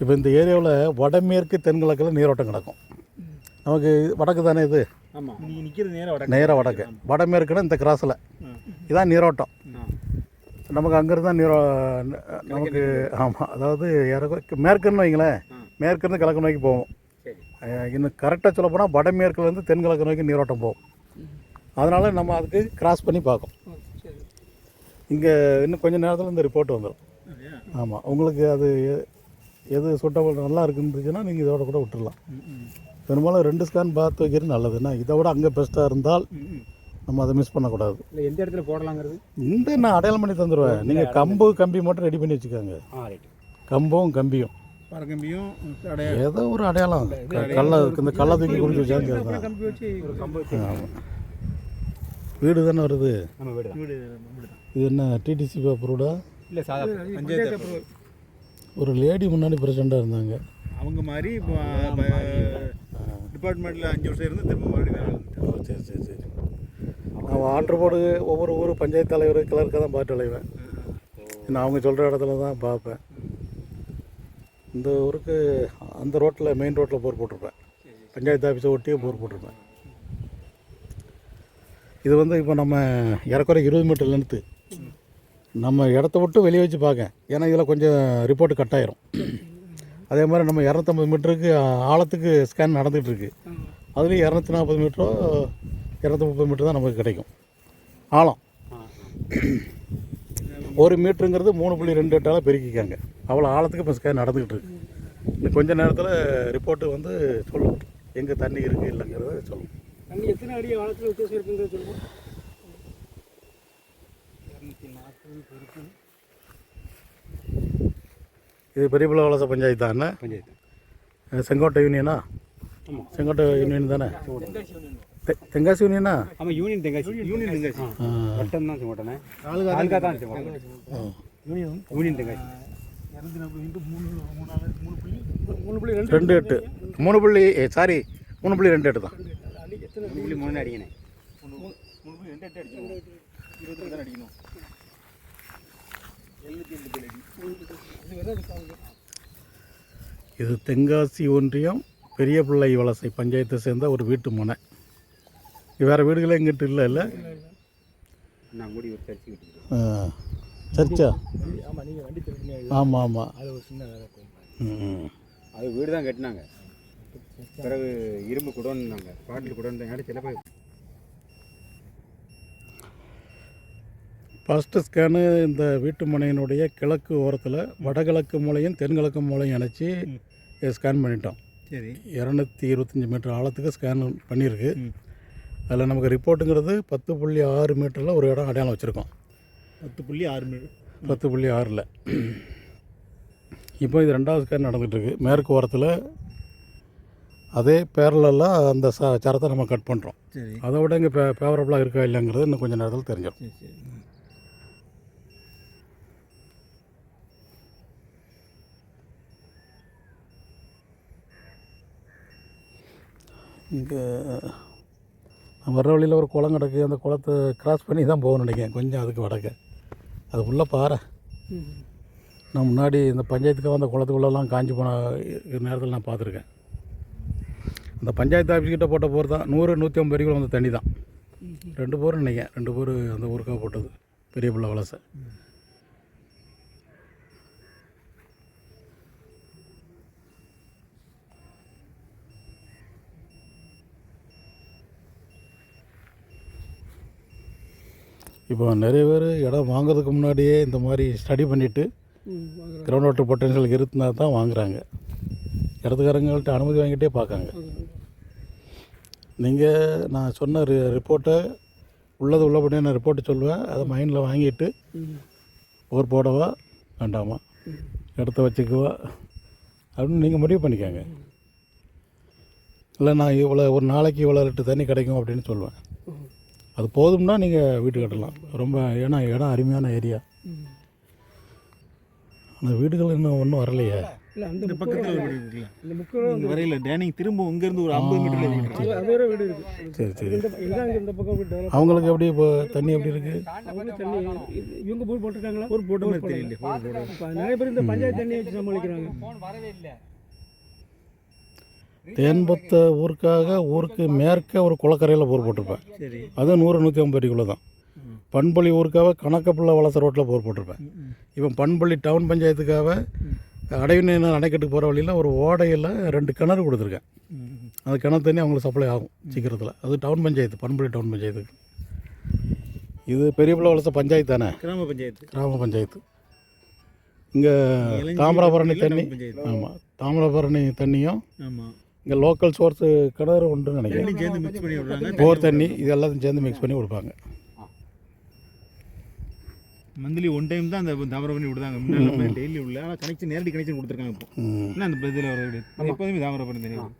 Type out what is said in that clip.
இப்போ இந்த ஏரியாவில் வடமேற்கு தென்கிழக்கில் நீரோட்டம் கிடக்கும். நமக்கு வடக்கு தானே இது? நேராக வடக்கு. வடமேற்குன்னா இந்த கிராஸில். இதான் நீரோட்டம். நமக்கு அங்கேருந்து தான் நீரோ நமக்கு ஆமாம் அதாவது இறக்க மேற்குன்னு வைங்களேன். மேற்குன்னு கிழக்கு நோக்கி போவோம். இன்னும் கரெக்டாக சொல்ல போனால் வடமேற்குலேருந்து தென்கிழக்கு நோக்கி நீரோட்டம் போகும் அதனால் நம்ம அதுக்கு கிராஸ் பண்ணி பார்க்கும். இங்கே இன்னும் கொஞ்சம் நேரத்தில் இந்த ரிப்போர்ட் வந்துடும் ஆமாம் உங்களுக்கு அது எது சூட்டபிள் நல்லா இருக்குன்றதுன்னா நீங்கள் இதோட கூட விட்டுடலாம் பெரும்பாலும் ரெண்டு ஸ்கேன் பார்த்து வைக்கிறது நல்லது. ஏன்னா இதை விட அங்கே பெஸ்ட்டாக இருந்தால் நம்ம அதை மிஸ் பண்ணக்கூடாது. இல்லை எந்த இடத்துல போடலாங்கிறது? இந்த நான் அடையாளம் பண்ணி தந்துடுவேன் நீங்கள் கம்பு கம்பி மட்டும் ரெடி பண்ணி வச்சுக்கோங்க. ஆ ரைட் கம்பும் கம்பியும். பரகம்பியும் அடைய ஏதோ ஒரு அடையாளம். க- கல்லை இந்த கல்லை தூக்கி குடிச்சு வச்சாங்க தான் கம்பி வச்சு ஒரு கம்பு வச்சு ஆமாம் வீடு தானே வருது? இது என்ன டிடிசி அப்ரூவ்டா இல்லை சாதா பஞ்சாயத்து ஒரு லேடி முன்னாடி பிரசிடண்டாக இருந்தாங்க. அவங்க மாதிரி டிபார்ட்மெண்ட்டில் அஞ்சு வருஷம் இருந்து திரும்ப மறுபடியும். ஓ சரி சரி சரி. நான் ஆர்டர் போர்டு ஒவ்வொரு ஊர் பஞ்சாயத்து தலைவர் கிளர்க்கை தான் பார்த்து அலைவேன். நான் அவங்க சொல்கிற இடத்துல தான் பார்ப்பேன். இந்த ஊருக்கு அந்த ரோட்டில் மெயின் ரோட்டில் போர் போட்டிருப்பேன். பஞ்சாயத்து ஆஃபீஸை ஒட்டியே போர் போட்டிருப்பேன். இது வந்து இப்போ நம்ம இறக்குறை இருபது மீட்டர் லென்த்து நம்ம இடத்த விட்டு வெளியே வச்சு பார்க்க ஏன்னா இதில் கொஞ்சம் ரிப்போர்ட் கட் ஆயிரும். அதே மாதிரி நம்ம இரநூத்தம்பது மீட்டருக்கு ஆழத்துக்கு ஸ்கேன் நடந்துகிட்ருக்கு அதுலேயும் இரநூத்தி நாற்பது மீட்டரோ இரநூத்தி முப்பது மீட்டர் தான் நமக்கு கிடைக்கும். ஆழம். ஒரு மீட்டருங்கிறது மூணு புள்ளி ரெண்டு எட்டால் பெருக்கிக்காங்க. அவ்வளோ ஆழத்துக்கு இப்போ ஸ்கேன் நடந்துக்கிட்டு இருக்கு. இன்னும் கொஞ்ச நேரத்தில் ரிப்போர்ட்டு வந்து சொல்லும். எங்கே தண்ணி இருக்குது இல்லைங்கிறத சொல்லும். தண்ணி எத்தனை அடி ஆழத்தில் வித்தியாசம் இருக்குங்கிறது சொல்லுவோம் இரநூத்தி நாற்பது பெருக்கு இது பெரியபுல வலச பஞ்சாயத்து தானே? பஞ்சாயத்து. செங்கோட்டை யூனியனா? செங்கோட்டை யூனியன் தானே? தென்காசி யூனியனா? ஆமாம் யூனியன் தெங்காசி யூனியன் தெங்காசி ஆ. வட்டம் தான் செங்கோட்டனே ஆல்கா தான். யூனியன். யூனியன் புள்ளி ரெண்டு ரெண்டு எட்டு. மூணு புள்ளி சாரி மூணு புள்ளி ரெண்டு எட்டு தான். மூணு புள்ளி மூணு அடிக்கணே மூணு புள்ளி ரெண்டு எட்டு அடிக்கணும். இருபத்தி தான் அடிக்கணும். இது தென்காசி ஒன்றியம் பெரிய பிள்ளை வலசை பஞ்சாயத்தை சேர்ந்த ஒரு வீட்டு மனை. வேறு வீடுகளே எங்கிட்ட இல்லை இல்லை? நான் மூடி ஒரு சர்ச்சு ஆமாம் நீங்கள் வண்டி திருப்பினீங்க ஆமாம் ஆமாம் அது வீடு தான் கட்டினாங்க. பிறகு இரும்பு குடோன்னாங்க பாட்டில் குடோன் சில ஃபஸ்ட்டு ஸ்கேனு இந்த வீட்டு மனையினுடைய கிழக்கு ஓரத்தில் வடகிழக்கு மூலையும் தென்கிழக்கு மூலையும் இணைச்சி ஸ்கேன் பண்ணிட்டோம். சரி. இரநூத்தி இருபத்தஞ்சி மீட்டர் ஆழத்துக்கு ஸ்கேன் பண்ணியிருக்கு. அதில் நமக்கு ரிப்போர்ட்டுங்கிறது பத்து புள்ளி ஆறு மீட்டரில் ஒரு இடம் அடையாளம் வச்சுருக்கோம். பத்து புள்ளி ஆறு மீட்டர் பத்து புள்ளி ஆறில். இப்போ இது ரெண்டாவது ஸ்கேன் நடந்துகிட்ருக்கு. மேற்கு ஓரத்தில் அதே பேரலெல்லாம் அந்த ச சரத்தை நம்ம கட் பண்ணுறோம் சரி. அதை விட இங்கே ஃபே ஃபேவரபுளாக இருக்கா இல்லைங்கிறது இன்னும் கொஞ்சம் நேரத்தில் தெரிஞ்சிடும். இங்கே நான் வர்ற வழியில் ஒரு குளம் கிடக்கு அந்த குளத்தை கிராஸ் பண்ணி தான் போகணும்னு நினைக்கிறேன். கொஞ்சம் அதுக்கு வடக்க. அது உள்ளே பாறை. நான் முன்னாடி இந்த பஞ்சாயத்துக்கு அந்த குளத்துக்குள்ளெல்லாம் காஞ்சி போன நேரத்தில் நான் பார்த்துருக்கேன். அந்த பஞ்சாயத்து ஆஃபீஸ்கிட்ட போட்ட போர் தான். நூறு நூற்றி ஐம்பது வரைக்கும் வந்த தண்ணி தான். ரெண்டு போர் நினைக்கிறேன். ரெண்டு போர் அந்த ஊருக்காக போட்டது. பெரிய பிள்ளை வலசை. இப்போ நிறைய பேர் இடம் வாங்குறதுக்கு முன்னாடியே இந்த மாதிரி ஸ்டடி பண்ணிவிட்டு கிரவுண்ட் வாட்டர் பொட்டன்ஷியல் இருந்தால் தான் வாங்குறாங்க. இடத்துக்காரங்கள்ட்ட அனுமதி வாங்கிட்டே பார்க்காங்க. நீங்கள் நான் சொன்ன ரி ரிப்போர்ட்டை உள்ளது உள்ளபடியே நான் ரிப்போர்ட்டு சொல்லுவேன். அதை மைண்டில் வாங்கிட்டு போர் போடவா? வேண்டாமா? இடத்த வச்சுக்குவா? அப்படின்னு நீங்கள் முடிவு பண்ணிக்கோங்க. இல்லை நான் இவ்வளோ ஒரு நாளைக்கு இவ்வளோ லிட்டர் தண்ணி கிடைக்கும் அப்படின்னு சொல்லுவேன். அது போதும்னா நீங்கள் வீடு கட்டலாம். ரொம்ப ஏன்னா இடம் அருமையான ஏரியா. அந்த வீடுகள் இன்னும் ஒன்றும் வரலையே. இல்லை அந்த பக்கத்தில் ஒரு வீடு இருக்குல்ல. இந்த வரையில் டேனிங் திரும்ப இங்கேருந்து ஒரு ஐம்பது மீட்டர்ல வீடு இருக்கு. அது வேற வீடு இருக்கு. சரி சரி. இந்த பக்கம் வீடு அவங்களுக்கு எப்படி இப்போ தண்ணி எப்படி இருக்குது அவங்களுக்கு தண்ணி இவங்க போர் போட்டிருக்காங்களா? ஒரு போட்ட தெரியல நிறைய பேர் இந்த பஞ்சாயத்து தண்ணி வச்சு சமாளிக்கிறாங்க. தேன்பத்த ஊருக்காக ஊருக்கு மேற்கே ஒரு குளக்கரையில் போர் போட்டிருப்பேன். சரி. அது நூறு நூற்றி ஐம்பது அடிக்குள்ளே தான் பண்பள்ளி ஊருக்காக கணக்கப்புள்ள வளச ரோட்டில் போர் போட்டிருப்பேன். இப்போ பண்பள்ளி டவுன் பஞ்சாயத்துக்காக அடைவின அணைக்கட்டுக்கு போகிற வழியில் ஒரு ஓடையில் ரெண்டு கிணறு கொடுத்துருக்கேன். அந்த கிணறு தண்ணி அவங்களுக்கு சப்ளை ஆகும் சீக்கிரத்தில். அது டவுன் பஞ்சாயத்து பண்பள்ளி டவுன் பஞ்சாயத்துக்கு. இது பெரியபிள்ள வளச பஞ்சாயத்து தானே? கிராம பஞ்சாயத்து. கிராம பஞ்சாயத்து. இங்கே தாமிரபரணி தண்ணி ஆமாம் தாமிரபரணி தண்ணியும் ஆமாம் இங்கே லோக்கல் சோர்ஸு கிணறு உண்டுன்னு நினைக்கிறேன். போர் தண்ணி இது எல்லாத்தையும் சேர்ந்து மிக்ஸ் பண்ணி கொடுப்பாங்க. மந்த்லி ஒன் டைம் தான் அந்த தாமிரம் பண்ணி விடுதாங்க முன்னாடி டெய்லி உள்ள ஆனால் கனெக்ஷன் நேரடி கனெக்ஷன் கொடுத்துருக்காங்க இப்போ. என்ன அந்த இதில் வர எப்போதுமே தாமிரம் பண்ணி தண்ணி வரும்